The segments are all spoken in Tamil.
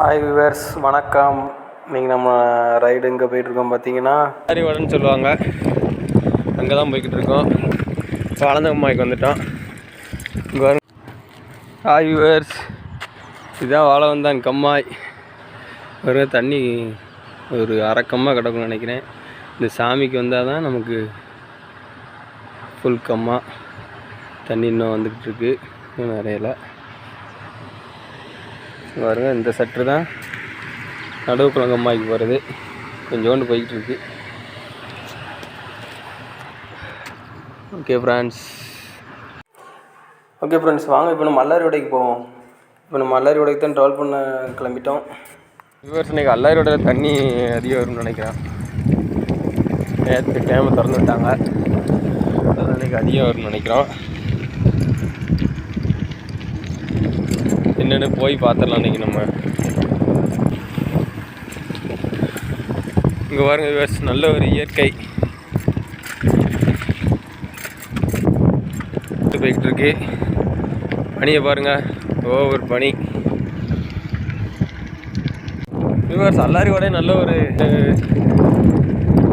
ஹாய் விவர்ஸ் வணக்கம். நீங்கள் நம்ம ரைடு எங்கே போயிட்டுருக்கோம் பார்த்தீங்கன்னா ஹரிவாடன்னு சொல்லுவாங்க. அங்கே தான் போய்கிட்டு இருக்கோம் இப்போ வாழந்தகம்மாய்க்கு வந்துட்டோம். இங்கே ஹாய் விவர்ஸ் இதுதான் வாழை வந்தான் கம்மாய். ஒரு தண்ணி ஒரு அரைக்கம்மா கிடக்கும்னு நினைக்கிறேன். இந்த சாமிக்கு வந்தால் தான் நமக்கு ஃபுல் கம்மா. தண்ணி இன்னும் வந்துக்கிட்டு இருக்கு இன்னும் நிறையல. பாருங்க இந்த சற்று தான் நடுவு குளங்கம்மாய்க்கு போகிறது கொஞ்சோண்டு போய்கிட்டு இருக்கு. ஓகே ஃப்ரெண்ட்ஸ் ஓகே ஃப்ரெண்ட்ஸ் வாங்க இப்போ நம்ம மல்லாரி உடைக்கு போவோம். இப்போ நம்ம மல்லாரி உடைக்கு தான் ட்ராவல் பண்ண கிளம்பிட்டோம். இன்னைக்கு அல்லாரி உடையில் தண்ணி அதிகம் வரும்னு நினைக்கிறேன். நேற்று டேமை திறந்து விட்டாங்க அதனால் இன்னைக்கு அதிகம் வரும்னு நினைக்கிறோம். போய் பார்த்துடலாம் இன்றைக்கி நம்ம. இங்கே பாருங்கள் விவர்ஸ் நல்ல ஒரு இயற்கை. போய்கிட்டு இருக்கு. பனியை பாருங்கள் ஓவர் பனி. விவர்ஸ் எல்லாரும் ஓடை நல்ல ஒரு குளித்து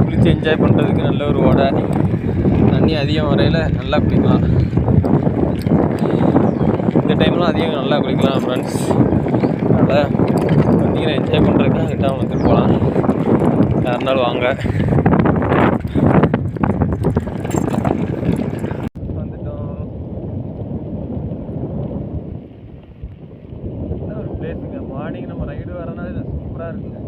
குளிச்சு என்ஜாய் பண்ணுறதுக்கு நல்ல ஒரு ஓடை தண்ணி அதிகம் வரையில் நல்லா குளிக்கலாம் இந்த அதிகம் நல்லா குளிக்கலாம் ஃப்ரெண்ட்ஸ் அதனால் வண்டிகளை என்ஜாய் பண்ணுறதுக்கு கிட்ட வந்துட்டு போகலாம் யாருனாலும் வாங்க. வந்துட்டோம். ஒரு பிளேஸுங்க மார்னிங் நம்ம ரைடு வரனால சூப்பராக இருக்குங்க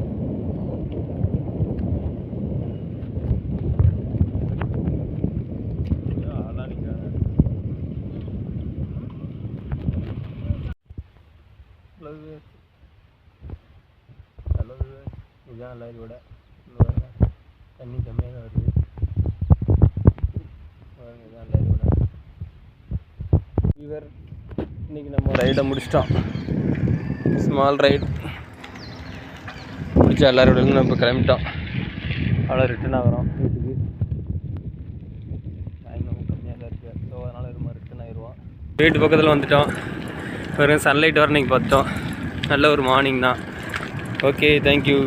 ஹலோ ஹலோ இதுதான் எல்லாரோட தண்ணி கம்மியாக தான் வருது. இதுதான் இவர் இன்னைக்கு நம்ம ரைடை முடிச்சிட்டோம். ஸ்மால் ரைட் முடிச்சா எல்லாரோட நம்ம கிளம்பிட்டோம். அவ்வளோ ரிட்டர்ன் ஆகிறோம் வீட்டுக்கு. டைம் நமக்கு கம்மியாக தான் இருக்குது ஸோ அதனால் இது மாதிரி ரிட்டர்ன் ஆயிடுவோம் வீட்டு பக்கத்தில் வந்துட்டோம். வெறும் சன்லைட் வர இன்னைக்கு பார்த்தோம். நல்ல ஒரு மார்னிங் தான். Okay thank you